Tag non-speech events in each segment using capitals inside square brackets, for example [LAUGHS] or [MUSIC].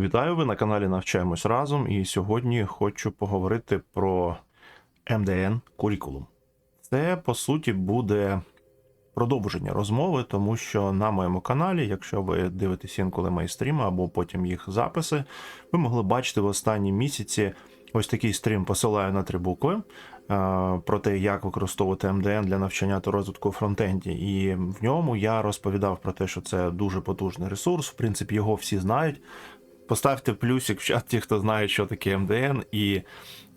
Вітаю, ви на каналі Навчаємось разом. І сьогодні хочу поговорити про МДН Curriculum. Це по суті буде продовження розмови, тому що на моєму каналі, якщо ви дивитесь інколи мої стріми або потім їх записи, ви могли бачити в останні місяці ось такий стрім посилаю на три букви е, про те, як використовувати МДН для навчання та розвитку фронтенді. І в ньому я розповідав про те, що це дуже потужний ресурс. В принципі, його всі знають. Поставте плюсик в чат ті, хто знає, що таке МДН, і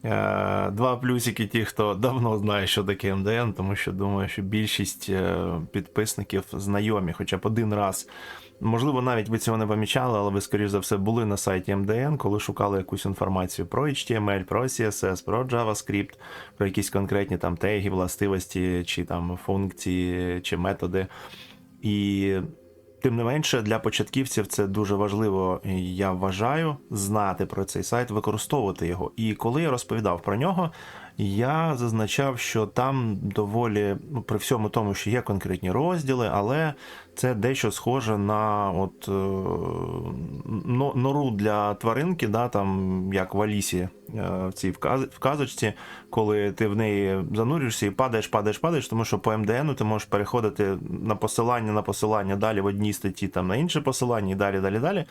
е, два плюсики ті, хто давно знає, що таке МДН, тому що думаю, що більшість е, підписників знайомі, хоча б один раз. Можливо, навіть ви цього не помічали, але ви, скоріш за все, були на сайті МДН, коли шукали якусь інформацію про HTML, про CSS, про JavaScript, про якісь конкретні там теги, властивості, чи там функції, чи методи. І Тим не менше, для початківців це дуже важливо, я вважаю, знати про цей сайт, використовувати його. І коли я розповідав про нього, я зазначав, що там доволі, ну, при всьому тому, що є конкретні розділи, але це дещо схоже на от, е, нору для тваринки, да, там, як в Алісі е, в цій вказ- вказочці, коли ти в неї занурюєшся і падаєш, падаєш, падаєш, тому що по МДНу ти можеш переходити на посилання на посилання далі в одній статті, там на інше посилання і далі, далі, далі.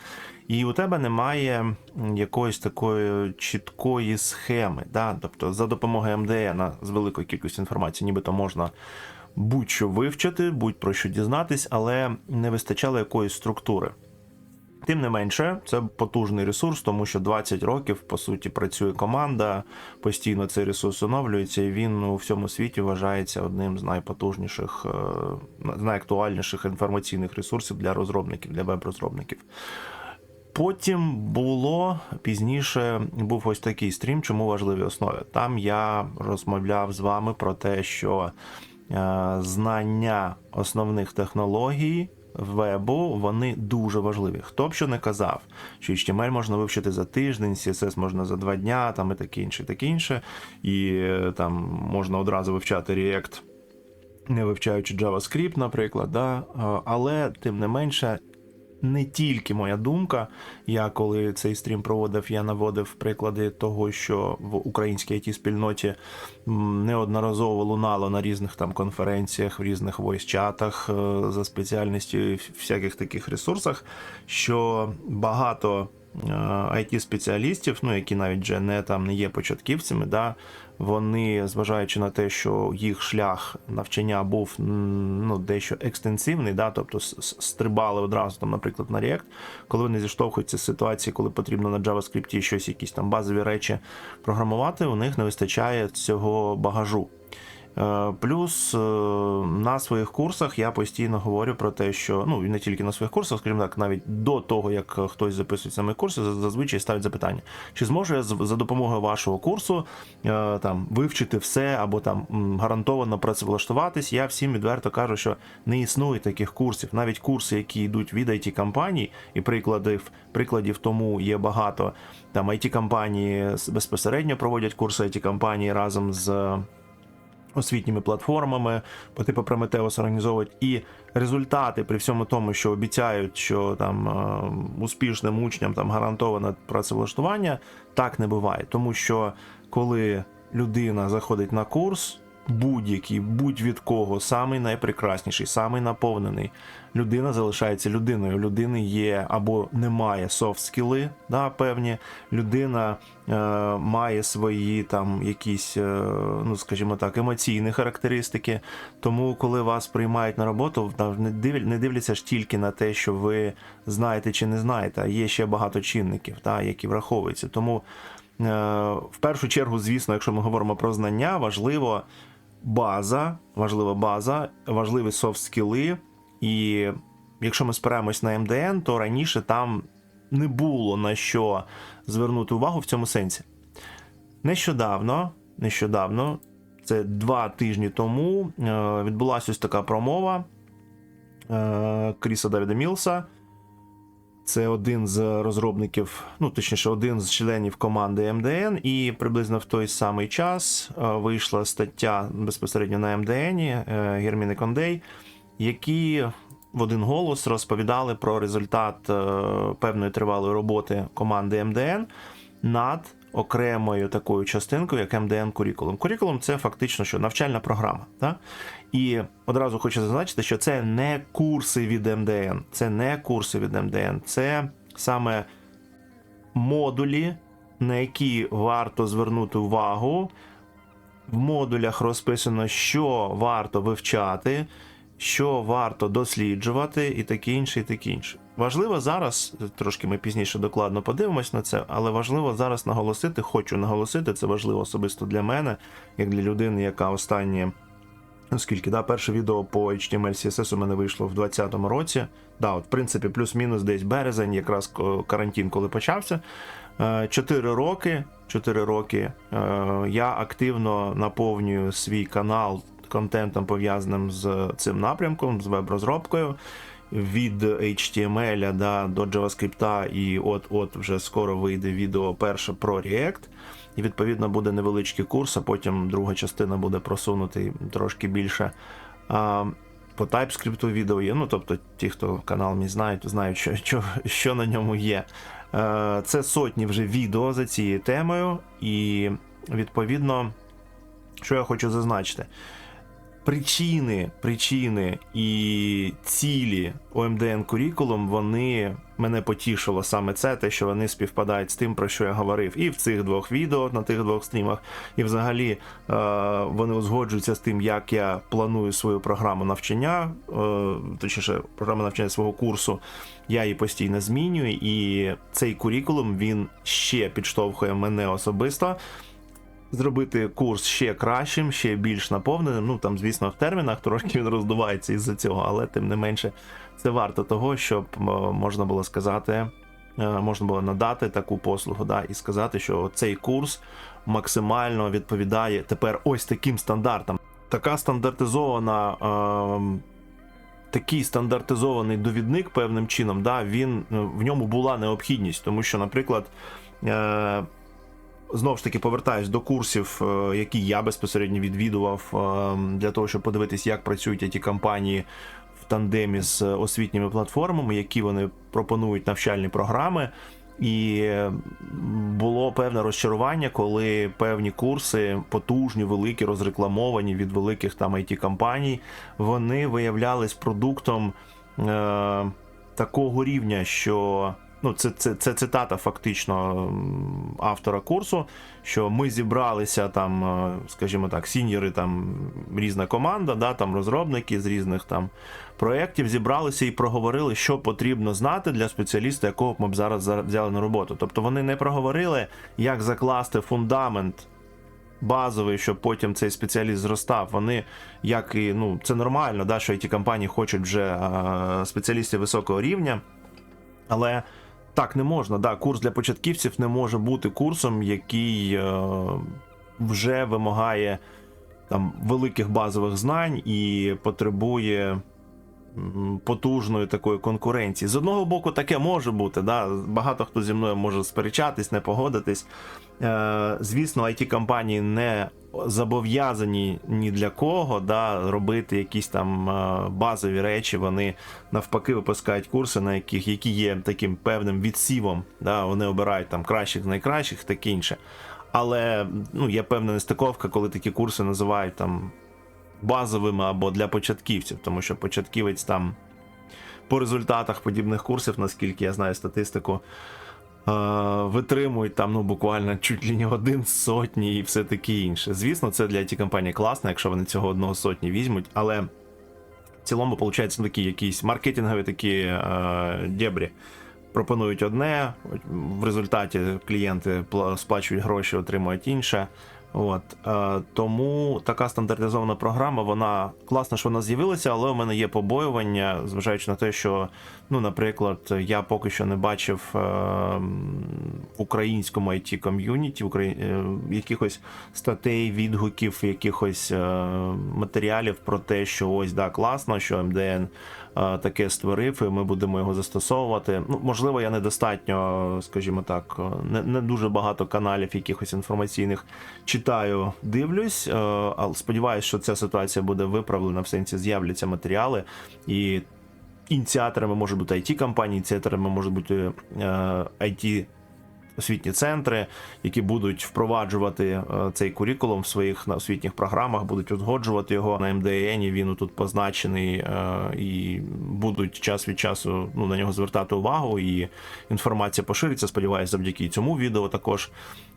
І у тебе немає якоїсь такої чіткої схеми. Да? Тобто за допомогою МДН з великою кількістю інформації, нібито можна будь-що вивчити, будь-про що дізнатись, але не вистачало якоїсь структури. Тим не менше, це потужний ресурс, тому що 20 років по суті працює команда, постійно цей ресурс оновлюється, і він у всьому світі вважається одним з найпотужніших, е, з найактуальніших інформаційних ресурсів для розробників, для веб-розробників. Потім було пізніше був ось такий стрім, чому важливі основи. Там я розмовляв з вами про те, що знання основних технологій вебу вони дуже важливі. Хто б що не казав, що HTML можна вивчити за тиждень, CSS можна за два дня, там і таке інше, і таке інше. І е, там можна одразу вивчати React, не вивчаючи JavaScript, наприклад. Да? Е, Але тим не менше, не тільки моя думка. Я коли цей стрім проводив, я наводив приклади того, що в українській it спільноті неодноразово лунало на різних там конференціях, в різних войс-чатах е, за спеціальністю і всяких таких ресурсах, що багато it спеціалістів, ну які навіть вже не там не є початківцями, да, вони, зважаючи на те, що їх шлях навчання був ну, дещо екстенсивний, да, тобто стрибали одразу, там, наприклад, на React, коли вони зіштовхуються з ситуації, коли потрібно на JavaScript щось, якісь там базові речі програмувати, у них не вистачає цього багажу. Е, Плюс е, на своїх курсах я постійно говорю про те, що ну і не тільки на своїх курсах, скажімо так, навіть до того, як хтось записує саме курси, зазвичай ставить запитання: чи зможу я за допомогою вашого курсу е, там вивчити все або там гарантовано працевлаштуватись? Я всім відверто кажу, що не існує таких курсів. Навіть курси, які йдуть від it компаній, і прикладів прикладів тому є багато. Там it компанії безпосередньо проводять курси it компанії разом з освітніми платформами по типу Прометеус організовують і результати при всьому тому, що обіцяють, що там е, успішним учням там гарантоване працевлаштування, так не буває. Тому що коли людина заходить на курс, будь-який, будь від кого, самий найпрекрасніший, самий наповнений, людина залишається людиною. Людини є або немає софт-скіли, да, певні, людина е, має свої там якісь, е, ну скажімо так, емоційні характеристики. Тому, коли вас приймають на роботу, не дивля- не дивляться ж тільки на те, що ви знаєте чи не знаєте, є ще багато чинників, да, які враховуються. Тому е, в першу чергу, звісно, якщо ми говоримо про знання, важливо база, важлива база, важливі софт-скіли. І якщо ми спираємось на МДН, то раніше там не було на що звернути увагу в цьому сенсі. Нещодавно, нещодавно, це два тижні тому, е, відбулася ось така промова е, Кріса Давіда Мілса. Це один з розробників, ну точніше, один з членів команди МДН, і приблизно в той самий час е, вийшла стаття безпосередньо на МДН Герміни Кондей, які в один голос розповідали про результат е, певної тривалої роботи команди МДН над окремою такою частинкою, як МДН Curriculum. Curriculum – це фактично що навчальна програма. Так? І одразу хочу зазначити, що це не курси від МДН, це не курси від МДН, це саме модулі, на які варто звернути увагу. В модулях розписано, що варто вивчати, що варто досліджувати, і таке інше, і таке інше. Важливо зараз, трошки ми пізніше докладно подивимось на це, але важливо зараз наголосити, хочу наголосити, це важливо особисто для мене, як для людини, яка останні. Оскільки да, перше відео по HTML CSS у мене вийшло в 2020 році. Да, от, в принципі, плюс-мінус десь березень, якраз карантин, коли почався. Е, Чотири роки, 4 роки е, я активно наповнюю свій канал контентом, пов'язаним з цим напрямком, з веб-розробкою. Від HTML да, до JavaScript, і от-от вже скоро вийде відео перше про React. І відповідно буде невеличкий курс, а потім друга частина буде просунутий трошки більше. А, по TypeScript відео є. Ну, тобто, ті, хто канал мій знають, знають, що, що, що на ньому є. Е, Це сотні вже відео за цією темою, і відповідно, що я хочу зазначити. Причини, причини і цілі ОМДН Curriculum, вони мене потішило саме це, те, що вони співпадають з тим, про що я говорив, і в цих двох відео на тих двох стрімах, і взагалі е, вони узгоджуються з тим, як я планую свою програму навчання, е, точніше, програму навчання свого курсу. Я її постійно змінюю, і цей курікулум він ще підштовхує мене особисто зробити курс ще кращим, ще більш наповненим. Ну там, звісно, в термінах трошки він роздувається із-за цього, але тим не менше це варто того, щоб можна було сказати, е, можна було надати таку послугу, да, і сказати, що цей курс максимально відповідає тепер ось таким стандартам. Така стандартизована. ем, Такий стандартизований довідник певним чином, да, він е, в ньому була необхідність, тому що, наприклад, е, знову ж таки повертаюсь до курсів, е, які я безпосередньо відвідував е, для того, щоб подивитись, як працюють ті компанії в тандемі з освітніми платформами, які вони пропонують навчальні програми. І е, було певне розчарування, коли певні курси, потужні, великі, розрекламовані від великих там it компаній вони виявлялись продуктом е, такого рівня, що ну, це, це, це цитата фактично автора курсу, що ми зібралися там, е, скажімо так, сіньори, там різна команда, да, там розробники з різних там проєктів зібралися і проговорили, що потрібно знати для спеціаліста, якого ми б зараз взяли на роботу. Тобто вони не проговорили, як закласти фундамент базовий, щоб потім цей спеціаліст зростав. Вони як і ну це нормально, да, що ті компанії хочуть вже е, спеціалістів високого рівня, але так не можна. Да, курс для початківців не може бути курсом, який е, вже вимагає там великих базових знань і потребує потужної такої конкуренції. З одного боку, таке може бути. Да? Багато хто зі мною може сперечатись, не погодитись. Е, звісно, it компанії не зобов'язані ні для кого да, робити якісь там е, базові речі. Вони навпаки випускають курси, на яких які є таким певним відсівом. Да? Вони обирають там кращих з найкращих, таке інше. Але ну, є певна нестиковка, коли такі курси називають там базовими або для початківців, тому що початківець там по результатах подібних курсів, наскільки я знаю статистику, витримують там ну, буквально чуть ли не один сотні і все таке інше. Звісно, це для it компанії класно, якщо вони цього одного сотні візьмуть, але в цілому, виходить, такі якісь маркетингові такі е, дебрі. Пропонують одне, в результаті клієнти сплачують гроші, отримують інше. От е, тому така стандартизована програма, вона класно, що вона з'явилася, але у мене є побоювання, зважаючи на те, що, ну, наприклад, я поки що не бачив е, в українському it ком'юніті Украї... е, якихось статей, відгуків, якихось е, матеріалів про те, що ось да, класно, що МДН е, таке створив, і ми будемо його застосовувати. Ну, можливо, я недостатньо, скажімо так, не, не дуже багато каналів якихось інформаційних читаю, дивлюсь, е, але сподіваюся, що ця ситуація буде виправлена в сенсі з'являться матеріали і. ініціаторами можуть бути it компанії ініціаторами можуть бути е, IT освітні центри, які будуть впроваджувати е, цей курікулум в своїх на освітніх програмах, будуть узгоджувати його на МДН. Він тут позначений е, і будуть час від часу ну, на нього звертати увагу. І інформація пошириться. Сподіваюся, завдяки цьому відео також е,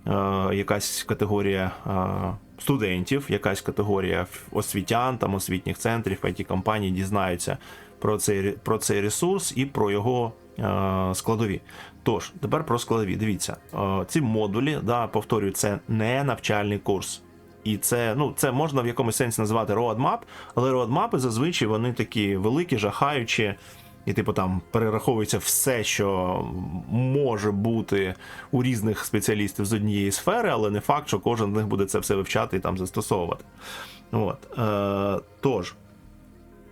якась категорія е, студентів, якась категорія освітян, там освітніх центрів, it компаній дізнаються про цей про цей ресурс і про його е, складові. Тож, тепер про складові. Дивіться, е, ці модулі, да, повторюю, це не навчальний курс. І це ну це можна в якомусь сенсі назвати roadmap, але roadmap зазвичай вони такі великі, жахаючі, і типу там перераховується все, що може бути у різних спеціалістів з однієї сфери, але не факт, що кожен з них буде це все вивчати і там застосовувати. От. Е, Тож,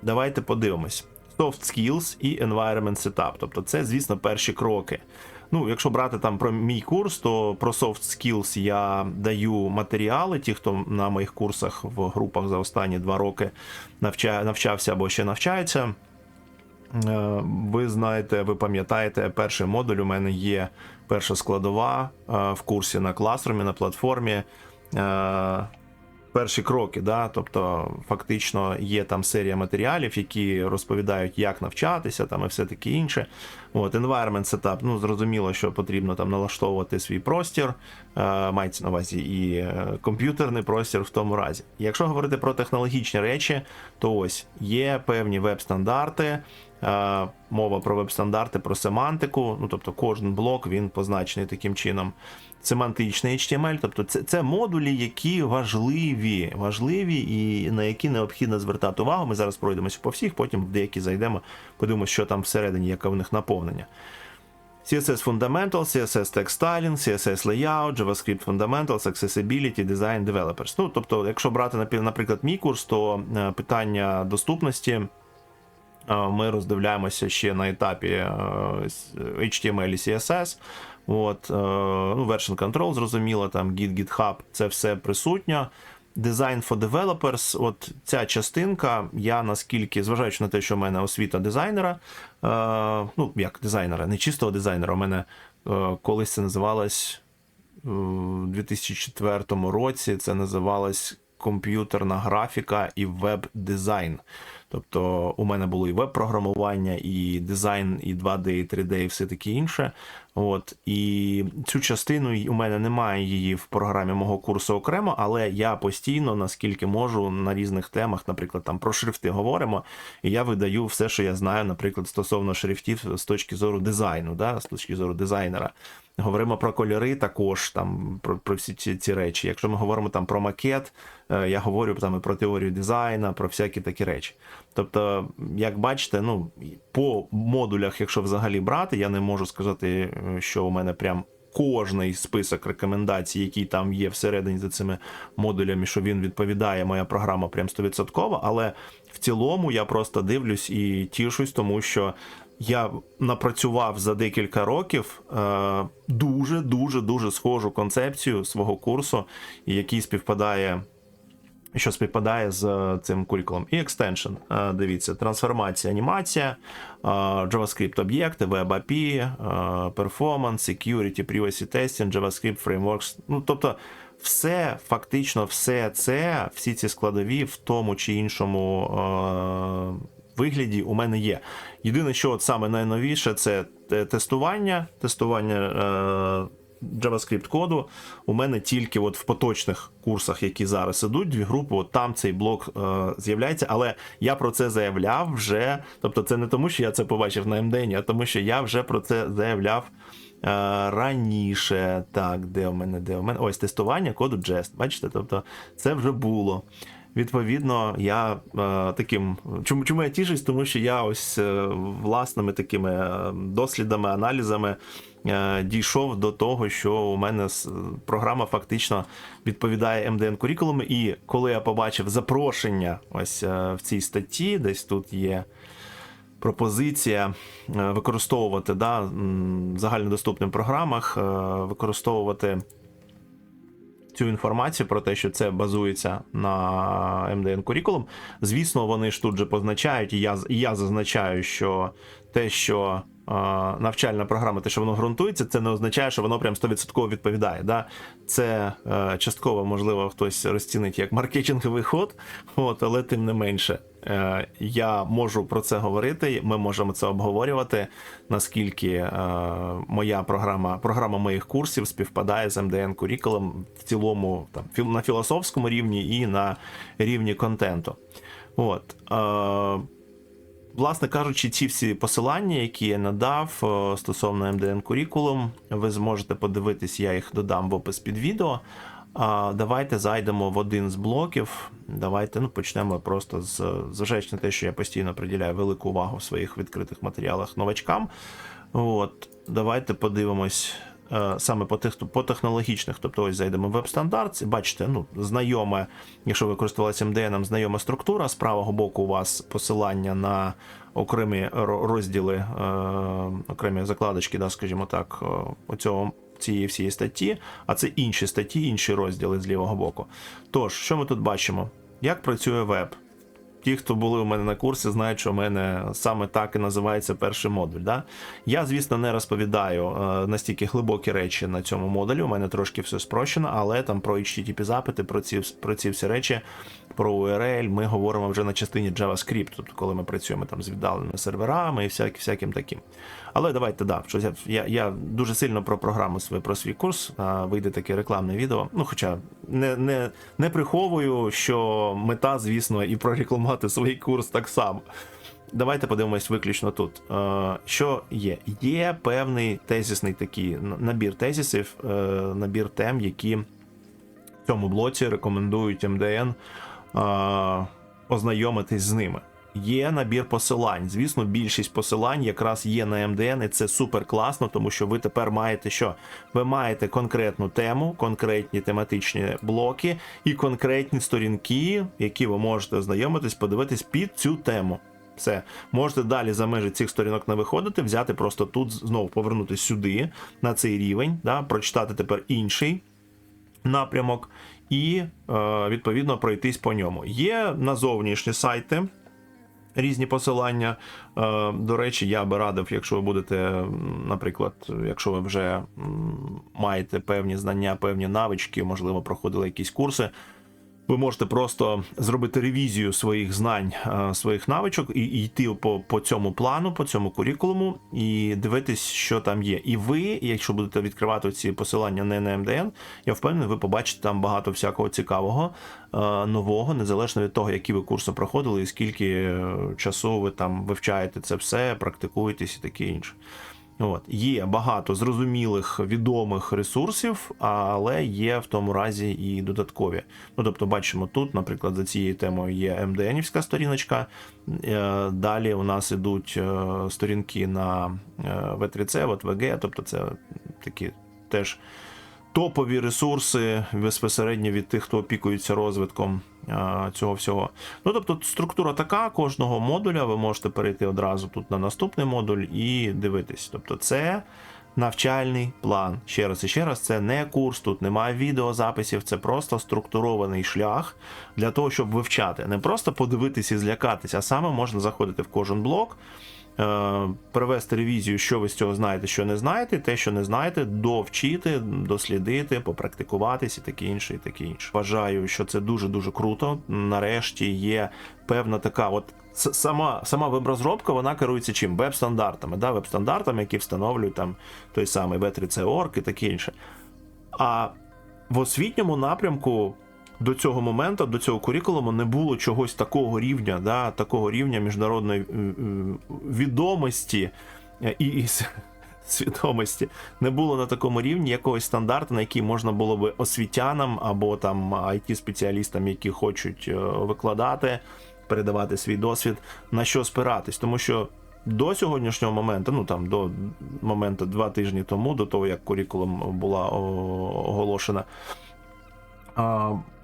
давайте подивимось. Soft skills і environment setup. Тобто, це, звісно, перші кроки. Ну, якщо брати там про мій курс, то про soft skills я даю матеріали. Ті, хто на моїх курсах в групах за останні два роки навчався або ще навчається. Е, Ви знаєте, ви пам'ятаєте, перший модуль у мене є перша складова е, в курсі на класрумі, на платформі. Перші кроки, да, тобто фактично є там серія матеріалів, які розповідають, як навчатися, там і все таке інше. От, environment setup, ну зрозуміло, що потрібно там налаштовувати свій простір, е, мається на увазі і е, комп'ютерний простір в тому разі. Якщо говорити про технологічні речі, то ось є певні веб-стандарти. Е, мова про веб-стандарти, про семантику. Ну тобто, кожен блок він позначений таким чином. Семантичний HTML, тобто це це модулі, які важливі, важливі і на які необхідно звертати увагу. Ми зараз пройдемося по всіх, потім в деякі зайдемо, подивимося, що там всередині, яке в них наповнення. CSS Fundamental, CSS Text Styling, CSS Layout, JavaScript Fundamentals, Accessibility, Design Developers. Ну, тобто, якщо брати, наприклад, мій курс, то е, питання доступності ми роздивляємося ще на етапі HTML і CSS. От, ну, Version Control, зрозуміло, там Git, GitHub, це все присутньо. Design for Developers, от ця частинка, я наскільки, зважаючи на те, що в мене освіта дизайнера, ну, як дизайнера, не чистого дизайнера, у мене колись це називалось у 2004 році, це називалось комп'ютерна графіка і веб-дизайн. Тобто у мене було і веб-програмування, і дизайн, і 2D, і 3D, і все таке інше. От І цю частину у мене немає її в програмі мого курсу окремо, але я постійно, наскільки можу, на різних темах, наприклад, там про шрифти говоримо, і я видаю все, що я знаю, наприклад, стосовно шрифтів з точки зору дизайну, да, з точки зору дизайнера. Говоримо про кольори, також там про про всі ці ці речі. Якщо ми говоримо там про макет, е, я говорю там і про теорію дизайну, про всякі такі речі. Тобто, як бачите, ну по модулях, якщо взагалі брати, я не можу сказати, е, що у мене прям кожний список рекомендацій, який там є всередині за цими модулями, що він відповідає, моя програма прям 100%, але в цілому я просто дивлюсь і тішусь, тому що я напрацював за декілька років дуже дуже дуже схожу концепцію свого курсу, який співпадає. Що співпадає з цим курикулом. І екстеншн. Дивіться, трансформація, анімація, JavaScript об'єкти, Web API, Performance, Security, Privacy Testing, JavaScript Frameworks. Ну, тобто, все, фактично, все це, всі ці складові в тому чи іншому вигляді у мене є. Єдине, що от саме найновіше, це тестування, тестування е, JavaScript коду. У мене тільки от в поточних курсах, які зараз ідуть, дві групи, от там цей блок е, з'являється. Але я про це заявляв вже. Тобто, це не тому, що я це побачив на МДН, а тому, що я вже про це заявляв. Е, раніше, так, де у мене, де у мене? Ось тестування коду Jest. Бачите, тобто це вже було. Відповідно, я е, таким чому чому я тішусь, тому що я ось е, власними такими е, дослідами, аналізами дійшов до того, що у мене програма фактично відповідає МДН курікулуму. І коли я побачив запрошення, ось в цій статті, десь тут є. Пропозиція використовувати да, в загальнодоступних програмах, використовувати цю інформацію про те, що це базується на МДН Curriculum. Звісно, вони ж тут же позначають, і я, і я зазначаю, що те, що навчальна програма, те, що воно ґрунтується, це не означає, що воно прям 100% відповідає. Да? Це е, частково, можливо, хтось розцінить як маркетинговий ход, от, але тим не менше. Е, Я можу про це говорити, ми можемо це обговорювати, наскільки е, моя програма, програма моїх курсів співпадає з MDN Curriculum в цілому там, на філософському рівні і на рівні контенту. От. Власне кажучи, ці всі посилання, які я надав е, стосовно MDN Curriculum, ви зможете подивитись, я їх додам в опис під відео. Давайте зайдемо в один з блоків. Давайте ну, почнемо просто з зважаючи на те, що я постійно приділяю велику увагу в своїх відкритих матеріалах новачкам. От, давайте подивимось саме по, тех, по технологічних. Тобто, ось зайдемо в веб-стандарт. Бачите, ну, знайоме, якщо ви користувалися MDN, знайома структура. З правого боку у вас посилання на окремі розділи, е, окремі закладочки, да, скажімо так, е, оцього цієї всієї статті, а це інші статті, інші розділи з лівого боку. Тож, що ми тут бачимо? Як працює веб? Ті, хто були у мене на курсі, знають, що у мене саме так і називається перший модуль. Да? Я, звісно, не розповідаю е, настільки глибокі речі на цьому модулі. У мене трошки все спрощено, але там про HTTP запити, про ці, про ці всі речі, про URL ми говоримо вже на частині JavaScript, тобто коли ми працюємо там з віддаленими серверами і всяк, всяким таким. Але давайте да, щось я, я, дуже сильно про програму свою, про свій курс. А, вийде таке рекламне відео. Ну, хоча не, не, не приховую, що мета, звісно, і прорекламувати свій курс так само. Давайте подивимось виключно тут. Е, Що є? Є певний тезісний такий набір тезисів, е, набір тем, які в цьому блоці рекомендують МДН е, ознайомитись з ними. Є набір посилань. Звісно, більшість посилань якраз є на МДН, і це супер класно, тому що ви тепер маєте що? Ви маєте конкретну тему, конкретні тематичні блоки і конкретні сторінки, які ви можете ознайомитись, подивитись під цю тему. Все, можете далі за межі цих сторінок не виходити, взяти просто тут знову повернутися сюди, на цей рівень, да, прочитати тепер інший напрямок і е, відповідно пройтись по ньому. Є на зовнішні сайти. Різні посилання. Е, До речі, я би радив, якщо ви будете, наприклад, якщо ви вже маєте певні знання, певні навички, можливо, проходили якісь курси. Ви можете просто зробити ревізію своїх знань, е, своїх навичок і йти по, по цьому плану, по цьому курікулуму, і дивитись, що там є. І ви, якщо будете відкривати ці посилання не на МДН, я впевнений, ви побачите там багато всякого цікавого, е, нового, незалежно від того, які ви курси проходили, і скільки е, часу ви там вивчаєте це все, практикуєтесь і таке інше. От є багато зрозумілих відомих ресурсів, але є в тому разі і додаткові. Ну тобто, бачимо тут, наприклад, за цією темою є МДНівська сторіночка. Е, Далі у нас ідуть е, сторінки на е, V3C, от VG, тобто це такі теж топові ресурси безпосередньо від тих, хто опікується розвитком цього всього. Ну тобто, структура така кожного модуля. Ви можете перейти одразу тут на наступний модуль і дивитись. Тобто, це навчальний план. Ще раз і ще раз, це не курс, тут немає відеозаписів, це просто структурований шлях для того, щоб вивчати. Не просто подивитись і злякатись, а саме можна заходити в кожен блок. Е, Провести ревізію, що ви з цього знаєте, що не знаєте, те, що не знаєте, довчити, дослідити, попрактикуватись і таке інше, і таке інше. Вважаю, що це дуже дуже круто. Нарешті є певна така, от сама сама веб-розробка, вона керується чим? Веб-стандартами, да? веб-стандартами, які встановлюють там той самий V3C.org і таке інше. А в освітньому напрямку до цього моменту, до цього курікулуму не було чогось такого рівня, да, такого рівня міжнародної е, е, відомості е, і, і [LAUGHS] свідомості. Не було на такому рівні якогось стандарту, на який можна було би освітянам або там it спеціалістам які хочуть викладати, передавати свій досвід, на що спиратись. Тому що до сьогоднішнього моменту, ну там до моменту два тижні тому, до того як курікулум була оголошена,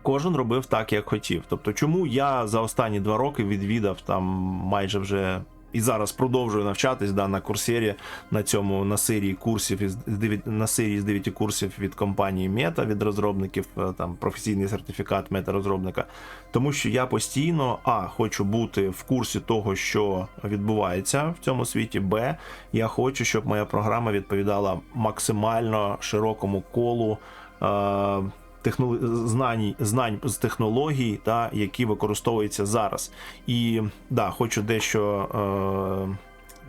кожен робив так, як хотів. Тобто, чому я за останні два роки відвідав там майже вже і зараз продовжую навчатись да, на курсері на цьому на серії курсів із 9, на серії з 9 курсів від компанії Meta, від розробників, е, там професійний сертифікат мета-розробника. Тому що я постійно а хочу бути в курсі того, що відбувається в цьому світі. Б, я хочу, щоб моя програма відповідала максимально широкому колу. Е- технол- знань, знань з технологій, та, які використовуються зараз. І да, хочу дещо. Е-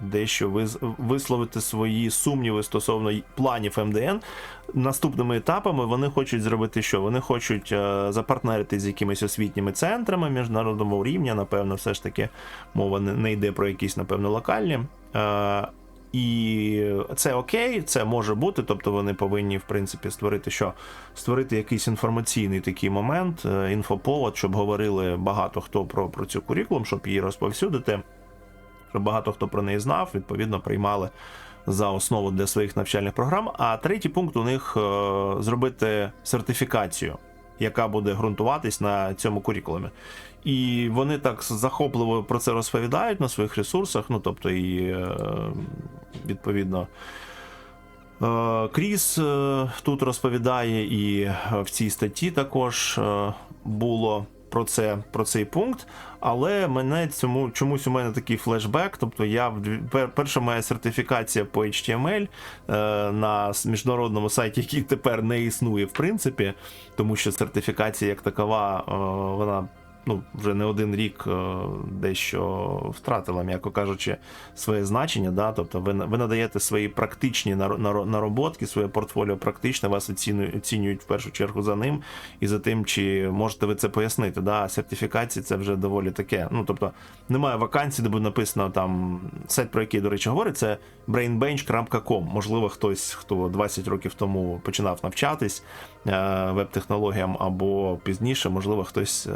Дещо вис- висловити свої сумніви стосовно планів МДН. Наступними етапами вони хочуть зробити що? Вони хочуть е, запартнерити з якимись освітніми центрами міжнародного рівня. Напевно, все ж таки мова не, йде про якісь, напевно, локальні. І це окей, це може бути. Тобто вони повинні, в принципі, створити що? Створити якийсь інформаційний такий момент, е, інфоповод, щоб говорили багато хто про, про цю курікулум, щоб її розповсюдити, щоб багато хто про неї знав, відповідно, приймали за основу для своїх навчальних програм. А третій пункт у них е, зробити сертифікацію, яка буде ґрунтуватись на цьому курікулумі. І вони так захопливо про це розповідають на своїх ресурсах. Ну тобто, і е, відповідно. е, Кріс е, тут розповідає, і в цій статті також е, було про це про цей пункт. Але мене цьому чомусь у мене такий флешбек. Тобто, я перша моя сертифікація по HTML на міжнародному сайті, який тепер не існує, в принципі, тому що сертифікація як такова, вона ну, вже не один рік е, дещо втратила, м'яко кажучи, своє значення. Да? Тобто ви, ви надаєте свої практичні наро- наро- нароботки, своє портфоліо практичне, вас оцінюють, оцінюють в першу чергу за ним і за тим, чи можете ви це пояснити. Да? Сертифікації це вже доволі таке. Ну, тобто, немає вакансій, де буде написано там сайт, про який, до речі, говорить, це brainbench.com. Можливо, хтось, хто 20 років тому починав навчатись е, веб-технологіям або пізніше, можливо, хтось е,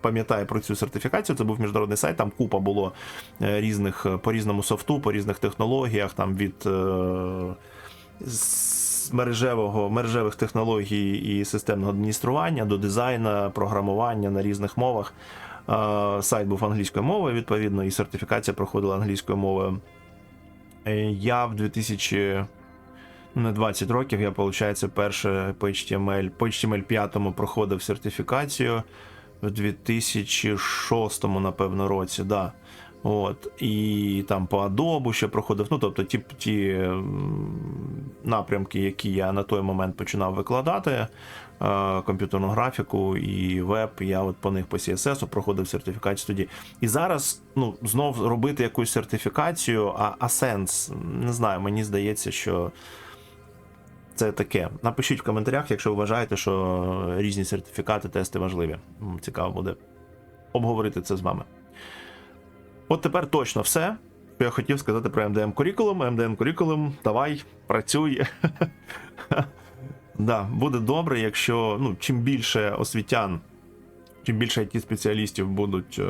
пам'ятає про цю сертифікацію. Це був міжнародний сайт, там купа було е, різних е, по різному софту, по різних технологіях, там від. е, мережевого мережевих технологій і системного адміністрування до дизайну, програмування на різних мовах. Сайт був англійською мовою, відповідно, і сертифікація проходила англійською мовою. Я в 2000, ну, не 20 років, я, виходить, перше по HTML, по HTML 5 проходив сертифікацію в 2006, напевно, році. Да. От, і там по Adobe ще проходив. Ну, тобто ті, ті напрямки, які я на той момент починав викладати, е, комп'ютерну графіку і веб, я от по них по CSS проходив сертифікацію тоді. І зараз ну, знов робити якусь сертифікацію, а, а сенс, не знаю, мені здається, що це таке. Напишіть в коментарях, якщо вважаєте, що різні сертифікати, тести важливі. Цікаво буде обговорити це з вами. От тепер точно все, що я хотів сказати про MDM Curriculum. MDM Curriculum, давай, працюй. [LAUGHS] да, буде добре, якщо ну, чим більше освітян, чим більше it спеціалістів будуть е,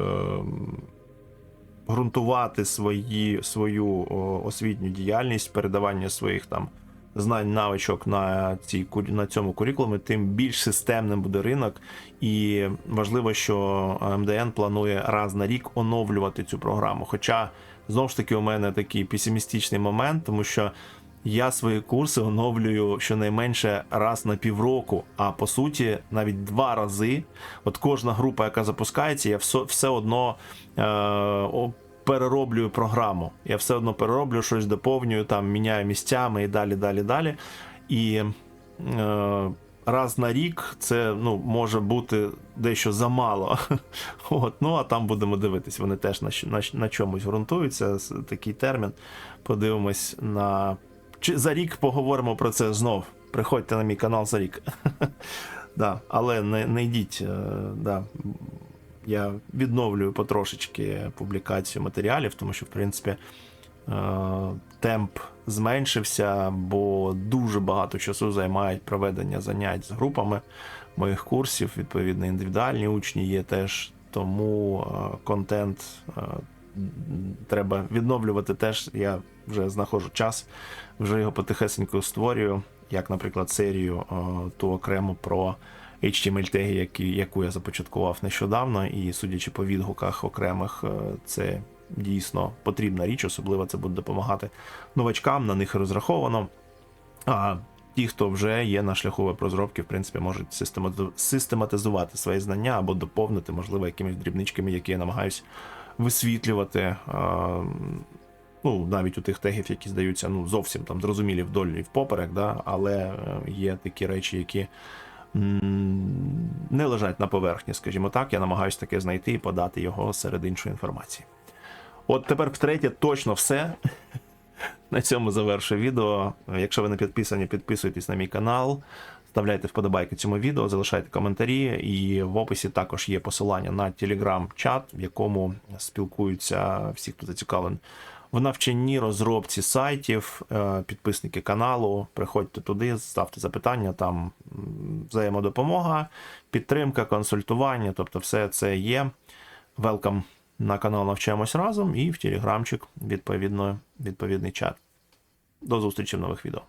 ґрунтувати свої, свою о, освітню діяльність, передавання своїх там знань, навичок на, цій, на цьому курікулумі, тим більш системним буде ринок. І важливо, що МДН планує раз на рік оновлювати цю програму. Хоча, знову ж таки, у мене такий песимістичний момент, тому що я свої курси оновлюю щонайменше раз на півроку, а по суті, навіть два рази. От кожна група, яка запускається, я все, все одно е, перероблюю програму. Я все одно перероблю щось, доповнюю, там міняю місцями і далі, далі, далі. І е, раз на рік це ну, може бути дещо замало. [LAUGHS] От, ну а там будемо дивитись. Вони теж на, на, на чомусь ґрунтуються. Такий термін. Подивимось на. Чи за рік поговоримо про це знов. Приходьте на мій канал за рік. [LAUGHS] да, але не, не йдіть. е, Да. Я відновлюю потрошечки публікацію матеріалів, тому що, в принципі, е, темп зменшився, бо дуже багато часу займають проведення занять з групами моїх курсів. Відповідно, індивідуальні учні є теж. Тому е, контент е, треба відновлювати теж. Я вже знаходжу час, вже його потихесенько створюю, як, наприклад, серію ту окремо про HTML теги, які, яку я започаткував нещодавно, і судячи по відгуках окремих, е, це дійсно потрібна річ, особливо це буде допомагати новачкам, на них розраховано. А ті, хто вже є на шляху веб-розробки, в принципі, можуть систематизувати свої знання або доповнити, можливо, якимись дрібничками, які я намагаюсь висвітлювати. Ну, навіть у тих тегів, які здаються ну, зовсім там зрозумілі вдоль і впоперек, да, але е, є такі речі, які не лежать на поверхні, скажімо так. Я намагаюся таке знайти і подати його серед іншої інформації. От тепер втретє, точно все. На цьому завершую відео. Якщо ви не підписані, підписуйтесь на мій канал, ставляйте вподобайки цьому відео, залишайте коментарі. І в описі також є посилання на телеграм-чат, в якому спілкуються всі, хто зацікавлений в навчанні розробці сайтів, е, підписники каналу. Приходьте туди, ставте запитання, там взаємодопомога, підтримка, консультування, тобто все це є. Велкам на канал Навчаємось разом і в телеграмчик відповідно, відповідний чат. До зустрічі в нових відео.